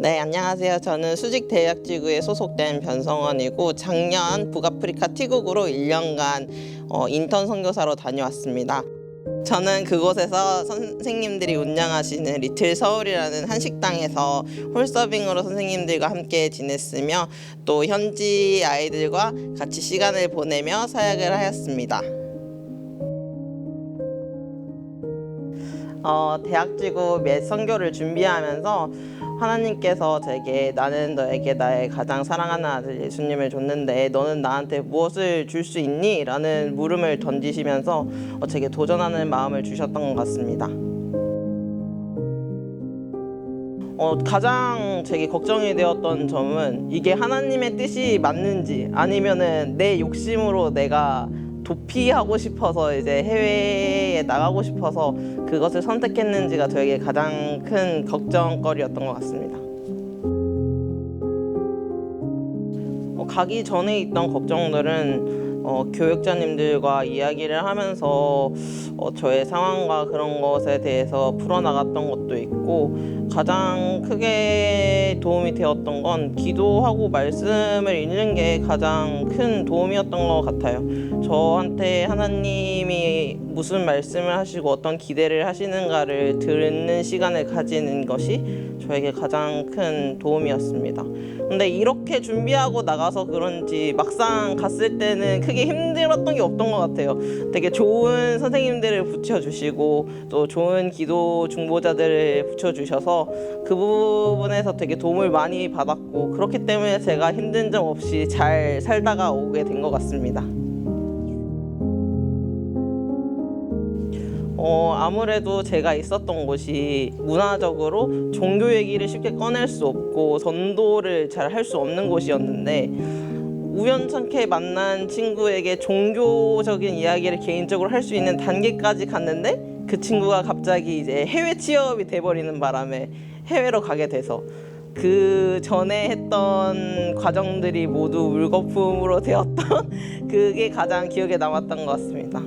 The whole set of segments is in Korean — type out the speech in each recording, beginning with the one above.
네, 안녕하세요. 저는 수직 대학 지구에 소속된 변성원이고 작년 북아프리카 티국으로 1년간 어, 인턴 선교사로 다녀왔습니다. 저는 그곳에서 선생님들이 운영하시는 리틀 서울이라는 한식당에서 홀서빙으로 선생님들과 함께 지냈으며 또 현지 아이들과 같이 시간을 보내며 사역을 하였습니다. 어, 대학지구 몇 선교를 준비하면서 하나님께서 제게 나는 너에게 나의 가장 사랑하는 아들 예수님을 줬는데 너는 나한테 무엇을 줄 수 있니? 라는 물음을 던지시면서 어, 제게 도전하는 마음을 주셨던 것 같습니다. 어, 가장 제게 걱정이 되었던 점은 이게 하나님의 뜻이 맞는지 아니면은 내 욕심으로 내가 도피하고 싶어서 이제 해외에 나가고 싶어서 그것을 선택했는지가 저에게 가장 큰 걱정거리였던 것 같습니다. 어, 가기 전에 있던 걱정들은 어, 교육자님들과 이야기를 하면서 어, 저의 상황과 그런 것에 대해서 풀어나갔던 것도 있고 가장 크게 도움이 되었던 건 기도하고 말씀을 읽는 게 가장 큰 도움이었던 것 같아요. 저한테 하나님이 무슨 말씀을 하시고 어떤 기대를 하시는가를 듣는 시간을 가지는 것이 저에게 가장 큰 도움이었습니다. 근데 이렇게 준비하고 나가서 그런지 막상 갔을 때는 크게 힘들었던 게 없던 것 같아요. 되게 좋은 선생님들을 붙여주시고 또 좋은 기도 중보자들을 붙여주셔서 그 부분에서 되게 도움을 많이 받았고 그렇기 때문에 제가 힘든 점 없이 잘 살다가 오게 된 것 같습니다. 어, 아무래도 제가 있었던 곳이 문화적으로 종교 얘기를 쉽게 꺼낼 수 없고 전도를 잘 할 수 없는 곳이었는데 우연찮게 만난 친구에게 종교적인 이야기를 개인적으로 할 수 있는 단계까지 갔는데 그 친구가 갑자기 이제 해외 취업이 돼버리는 바람에 해외로 가게 돼서 그 전에 했던 과정들이 모두 물거품으로 되었던 그게 가장 기억에 남았던 것 같습니다.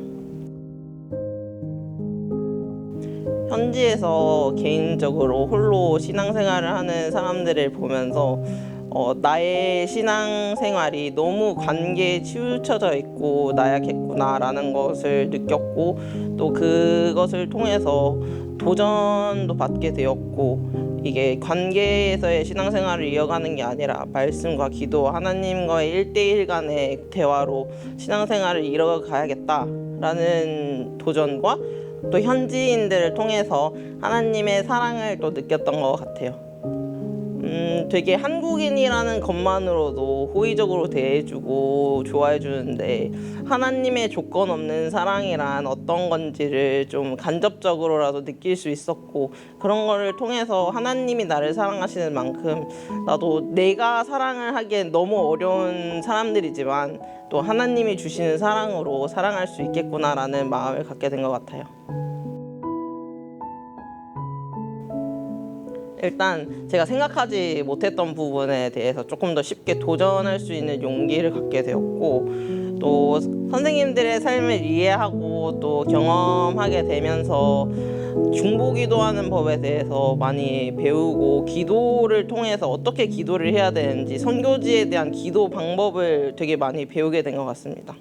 현지에서 개인적으로 홀로 신앙생활을 하는 사람들을 보면서 어, 나의 신앙생활이 너무 관계에 치우쳐져 있고 나약했구나라는 것을 느꼈고 또 그것을 통해서 도전도 받게 되었고 이게 관계에서의 신앙생활을 이어가는 게 아니라 말씀과 기도 하나님과의 일대일 간의 대화로 신앙생활을 이어가야겠다라는 도전과 또 현지인들을 통해서 하나님의 사랑을 또 느꼈던 것 같아요. 음, 되게 한국인이라는 것만으로도 호의적으로 대해주고 좋아해 주는데 하나님의 조건 없는 사랑이란 어떤 건지를 좀 간접적으로라도 느낄 수 있었고 그런 거를 통해서 하나님이 나를 사랑하시는 만큼 나도 내가 사랑을 하기엔 너무 어려운 사람들이지만 또 하나님이 주시는 사랑으로 사랑할 수 있겠구나라는 마음을 갖게 된 것 같아요. 일단 제가 생각하지 못했던 부분에 대해서 조금 더 쉽게 도전할 수 있는 용기를 갖게 되었고 또 선생님들의 삶을 이해하고 또 경험하게 되면서 중보 기도하는 법에 대해서 많이 배우고 기도를 통해서 어떻게 기도를 해야 되는지 선교지에 대한 기도 방법을 되게 많이 배우게 된 것 같습니다.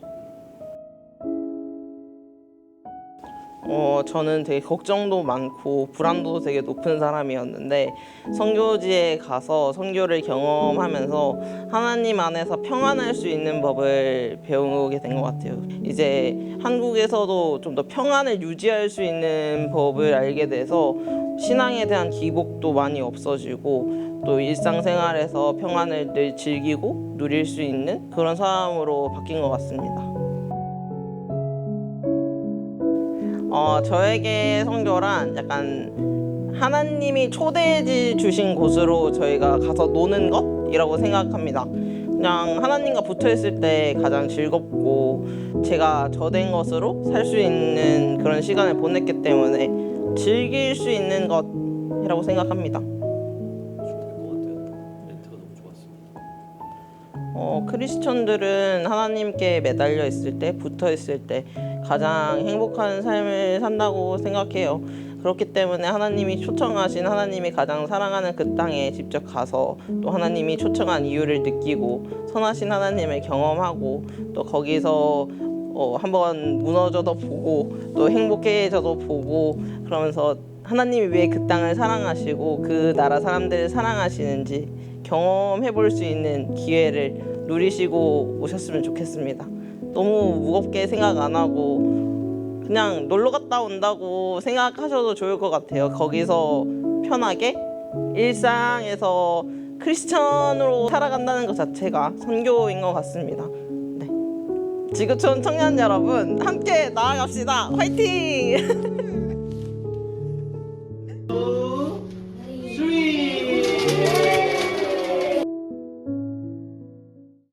어, 저는 되게 걱정도 많고 불안도 되게 높은 사람이었는데 선교지에 가서 선교를 경험하면서 하나님 안에서 평안할 수 있는 법을 배우게 된 것 같아요. 이제 한국에서도 좀 더 평안을 유지할 수 있는 법을 알게 돼서 신앙에 대한 기복도 많이 없어지고 또 일상생활에서 평안을 늘 즐기고 누릴 수 있는 그런 사람으로 바뀐 것 같습니다. 어, 저에게 성교란 약간 하나님이 초대해 주신 곳으로 저희가 가서 노는 것이라고 생각합니다. 그냥 하나님과 붙어 있을 때 가장 즐겁고 제가 저된 것으로 살 수 있는 그런 시간을 보냈기 때문에 즐길 수 있는 것이라고 생각합니다. 어, 크리스천들은 하나님께 매달려 있을 때, 붙어 있을 때 가장 행복한 삶을 산다고 생각해요. 그렇기 때문에 하나님이 초청하신 하나님이 가장 사랑하는 그 땅에 직접 가서 또 하나님이 초청한 이유를 느끼고 선하신 하나님을 경험하고 또 거기서 어, 한번 무너져도 보고 또 행복해져도 보고 그러면서 하나님이 왜 그 땅을 사랑하시고 그 나라 사람들을 사랑하시는지 경험해 볼 수 있는 기회를 누리시고 오셨으면 좋겠습니다. 너무 무겁게 생각 안 하고 그냥 놀러 갔다 온다고 생각하셔도 좋을 것 같아요. 거기서 편하게 일상에서 크리스천으로 살아간다는 것 자체가 선교인 것 같습니다. 네. 지구촌 청년 여러분 함께 나아갑시다. 화이팅!